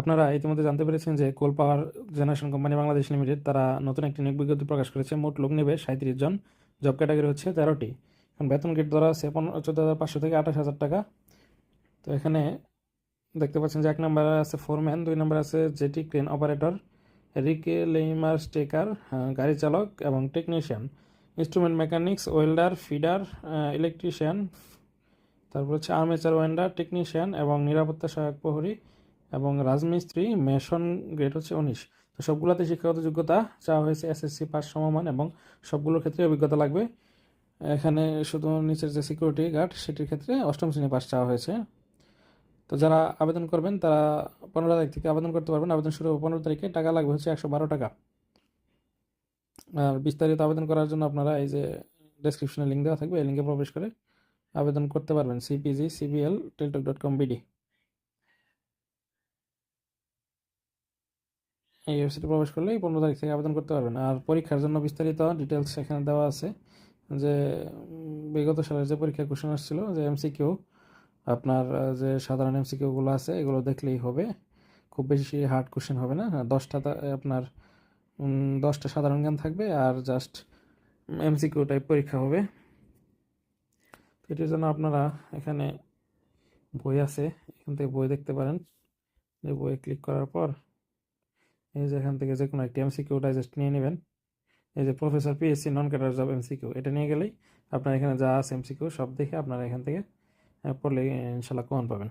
আপনারা ইতিমধ্যে জানতে পেরেছেন যে coal power generation company Bangladesh limited তারা নতুন একটি নিয়োগ বিজ্ঞপ্তি প্রকাশ করেছে। মোট লোক নেবে সাঁত্রিশ জন। জব ক্যাটাগরি হচ্ছে তেরোটি। এখন বেতন গেট ধরা আছে চোদ্দ হাজার পাঁচশো থেকে আঠাশ হাজার টাকা। তো এখানে দেখতে পাচ্ছেন যে এক নম্বরে আছে ফোরম্যান, দুই নম্বরে আছে jetty crane operator, reclaimer stacker গাড়ি চালক এবং technician. Instrument mechanics, welder, feeder electrician. তারপর হচ্ছে আর্মেচার ওয়েন্ডার টেকনিশিয়ান এবং নিরাপত্তা সহায়ক প্রহরী এবং রাজমিস্ত্রি মেশন গ্রেড হচ্ছে উনিশ। তো সবগুলোতে শিক্ষাগত যোগ্যতা চাওয়া হয়েছে এসএসসি পাস সমমান এবং সবগুলোর ক্ষেত্রে অভিজ্ঞতা লাগবে। এখানে শুধু নিচের যে সিকিউরিটি গার্ড সেটির ক্ষেত্রে অষ্টম শ্রেণি পাস চাওয়া হয়েছে। তো যারা আবেদন করবেন, তারা পনেরো তারিখ থেকে আবেদন করতে পারবেন। আবেদন শুরু হবে পনেরো তারিখে টাকা লাগবে হচ্ছে একশো বারো টাকা। আর বিস্তারিত আবেদন করার জন্য আপনারা এই যে ডেসক্রিপশনে লিঙ্ক দেওয়া থাকবে, এই লিঙ্কে প্রবেশ করে আবেদন করতে পারবেন। CPG CBL Teletalk dot com BD এই ওয়েবসাইটে প্রবেশ করলে এই পনেরো তারিখ থেকে আবেদন করতে পারবেন। আর পরীক্ষার জন্য বিস্তারিত ডিটেলস এখানে দেওয়া আছে যে বিগত সালের যে পরীক্ষার কোশ্চেন আসছিল যে এমসিকিউ আপনার যে সাধারণ এমসিকিউগুলো আছে এগুলো দেখলেই হবে। খুব বেশি হার্ড কোশ্চেন হবে না। হ্যাঁ, দশটা আপনার দশটা সাধারণ জ্ঞান থাকবে আর জাস্ট এমসিকিউ টাইপ পরীক্ষা হবে। তো এটির জন্য আপনারা এখানে বই আছে এখান থেকে বই দেখতে পারেন। এই বইয়ে ক্লিক করার পর এই যে এখান থেকে যে কোনো একটি এমসিকিউটা জাস্ট নিয়ে নেবেন। এই যে professor PSC non cadre job MCQ এটা নিয়ে গেলেই আপনার এখানে যা আছে এম সিকিউ সব দেখে আপনারা এখান থেকে পড়লে ইনশাল্লাহ কমন পাবেন।